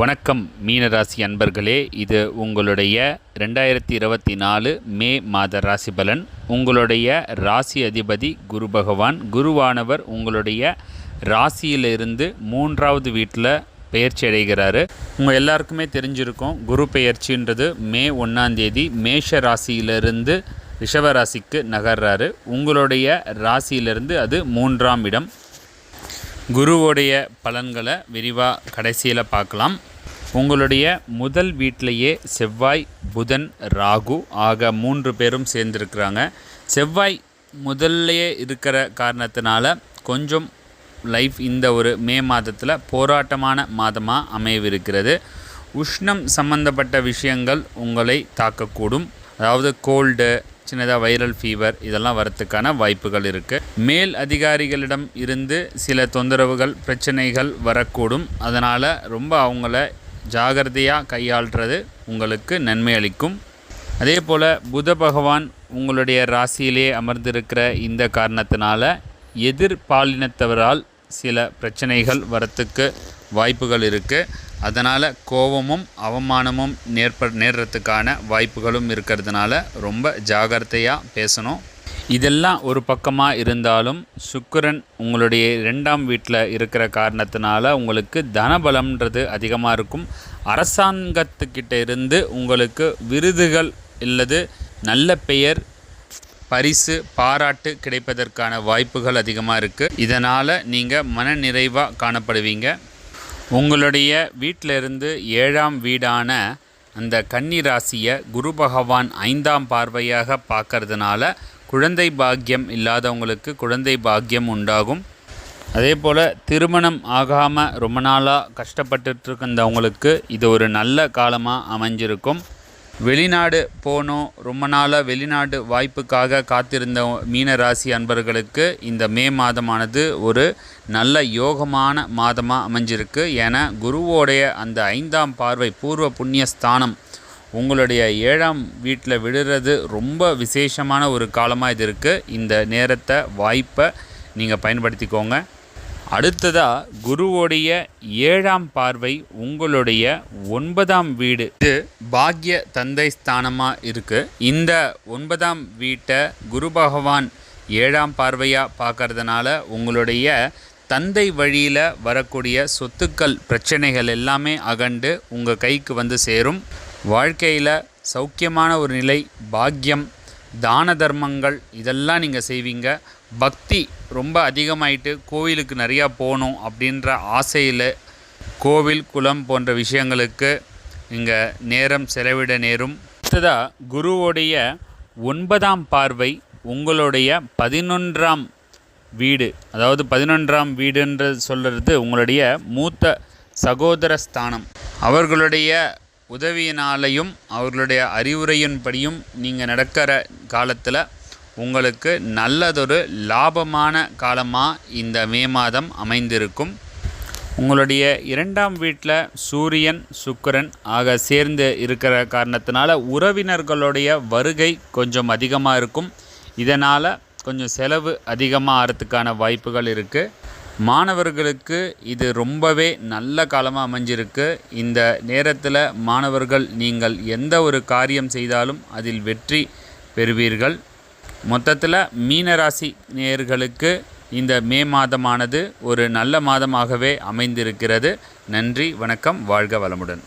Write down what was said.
வணக்கம் மீனராசி அன்பர்களே. இது உங்களுடைய ரெண்டாயிரத்தி இருபத்தி நாலு மே மாத ராசி பலன் உங்களுடைய ராசி அதிபதி குரு பகவான். குருவானவர் உங்களுடைய ராசியிலிருந்து மூன்றாவது வீட்டில் பெயர்ச்சி அடைகிறாரு. உங்கள் எல்லாருக்குமே தெரிஞ்சிருக்கும் குரு பெயர்ச்சின்றது மே ஒன்றாந்தேதி மேஷ ராசியிலிருந்து ரிஷப ராசிக்கு நகர்றாரு. உங்களுடைய ராசியிலிருந்து அது மூன்றாம் இடம். குருவோடைய பலன்களை விரிவாக கடைசியில் பார்க்கலாம். உங்களுடைய முதல் வீட்டிலேயே செவ்வாய் புதன் ராகு ஆக மூன்று பேரும் சேர்ந்துருக்கிறாங்க. செவ்வாய் முதல்லையே இருக்கிற காரணத்தினால கொஞ்சம் லைஃப் இந்த ஒரு மே மாதத்தில் போராட்டமான மாதமாக அமையவிருக்கிறது. உஷ்ணம் சம்பந்தப்பட்ட விஷயங்கள் உங்களை தாக்கக்கூடும். அதாவது கோல்டு சின்னதாக வைரல் ஃபீவர் இதெல்லாம் வரத்துக்கான வாய்ப்புகள் இருக்குது மேல் அதிகாரிகளிடம் இருந்து சில தொந்தரவுகள் பிரச்சனைகள் வரக்கூடும். அதனால் ரொம்ப அவங்கள ஜாகிரதையாக கையாள்றது உங்களுக்கு நன்மை அளிக்கும். அதே போல் புத பகவான் உங்களுடைய ராசியிலே அமர்ந்திருக்கிற இந்த காரணத்தினால எதிர்பாலினத்தவரால் சில பிரச்சனைகள் வரத்துக்கு வாய்ப்புகள் இருக்குது அதனால் கோபமும் அவமானமும் நேர்ப நேர்றதுக்கான வாய்ப்புகளும் இருக்கிறதுனால ரொம்ப ஜாகிரதையாக பேசணும். இதெல்லாம் ஒரு பக்கமாக இருந்தாலும் சுக்கரன் உங்களுடைய ரெண்டாம் வீட்டில் இருக்கிற காரணத்தினால உங்களுக்கு தனபலம்ன்றது அதிகமாக இருக்கும். அரசாங்கத்துக்கிட்ட இருந்து உங்களுக்கு விருதுகள் இல்லது நல்ல பெயர் பரிசு பாராட்டு கிடைப்பதற்கான வாய்ப்புகள் அதிகமாக இருக்குது இதனால் நீங்கள் மன நிறைவாக காணப்படுவீங்க. உங்களுடைய வீட்டில் இருந்து ஏழாம் வீடான அந்த கன்னி ராசியை குரு பகவான் ஐந்தாம் பார்வையாக பார்க்கறதுனால குழந்தை பாக்கியம் இல்லாதவங்களுக்கு குழந்தை பாக்கியம் உண்டாகும். அதே போல் திருமணம் ஆகாமல் ரொம்ப நாளாக கஷ்டப்பட்டுட்ருக்குறந்தவங்களுக்கு இது ஒரு நல்ல காலமாக அமைஞ்சிருக்கும். வெளிநாடு போகணும் ரொம்ப நாளாக வெளிநாடு வாய்ப்புக்காக காத்திருந்த மீன ராசி அன்பர்களுக்கு இந்த மே மாதமானது ஒரு நல்ல யோகமான மாதமாக அமைஞ்சிருக்கு. ஏன்னா குருவோடைய அந்த ஐந்தாம் பார்வை பூர்வ புண்ணிய ஸ்தானம் உங்களுடைய ஏழாம் வீட்டில் விடுறது ரொம்ப விசேஷமான ஒரு காலமாக இது இருக்குது இந்த நேரத்தை வாய்ப்பை நீங்கள் பயன்படுத்திக்கோங்க. அடுத்ததாக குருவோடைய ஏழாம் பார்வை உங்களுடைய ஒன்பதாம் வீடு. இது பாக்ய தந்தை ஸ்தானமாக இருக்குது இந்த ஒன்பதாம் வீட்டை குரு பகவான் ஏழாம் பார்வையாக பார்க்கறதுனால உங்களுடைய தந்தை வழியில் வரக்கூடிய சொத்துக்கள் பிரச்சனைகள் எல்லாமே அகண்டு உங்கள் கைக்கு வந்து சேரும். வாழ்க்கையில் சௌக்கியமான ஒரு நிலை பாக்கியம் தான தர்மங்கள் இதெல்லாம் நீங்கள் செய்வீங்க. பக்தி ரொம்ப அதிகமாயிட்டு கோவிலுக்கு நிறையா போகணும் அப்படின்ற ஆசையில் கோவில் குளம் போன்ற விஷயங்களுக்கு இங்கே நேரம் செலவிட நேரும். அடுத்ததாக குருவோடைய ஒன்பதாம் பார்வை உங்களுடைய பதினொன்றாம் வீடு. அதாவது பதினொன்றாம் வீடுன்றது சொல்கிறது உங்களுடைய மூத்த சகோதர ஸ்தானம். அவர்களுடைய உதவியினாலையும் அவர்களுடைய அறிவுரையின்படியும் நீங்கள் நடக்கிற காலத்தில் உங்களுக்கு நல்லதொரு லாபமான காலமாக இந்த மே மாதம் அமைந்திருக்கும். உங்களுடைய இரண்டாம் வீட்டில் சூரியன் சுக்கிரன் ஆக சேர்ந்து இருக்கிற காரணத்தினால உறவினர்களுடைய வருகை கொஞ்சம் அதிகமாக இருக்கும். இதனால் கொஞ்சம் செலவு அதிகமாக ஆகிறதுக்கான வாய்ப்புகள் இருக்குது மாணவர்களுக்கு இது ரொம்பவே நல்ல காலமாக அமைஞ்சிருக்கு. இந்த நேரத்தில் மாணவர்கள் நீங்கள் எந்த ஒரு காரியம் செய்தாலும் அதில் வெற்றி பெறுவீர்கள். மொத்தத்தில் மீனராசி நேயர்களுக்கு இந்த மே மாதமானது ஒரு நல்ல மாதமாகவே அமைந்திருக்கிறது. நன்றி வணக்கம் வாழ்க வளமுடன்.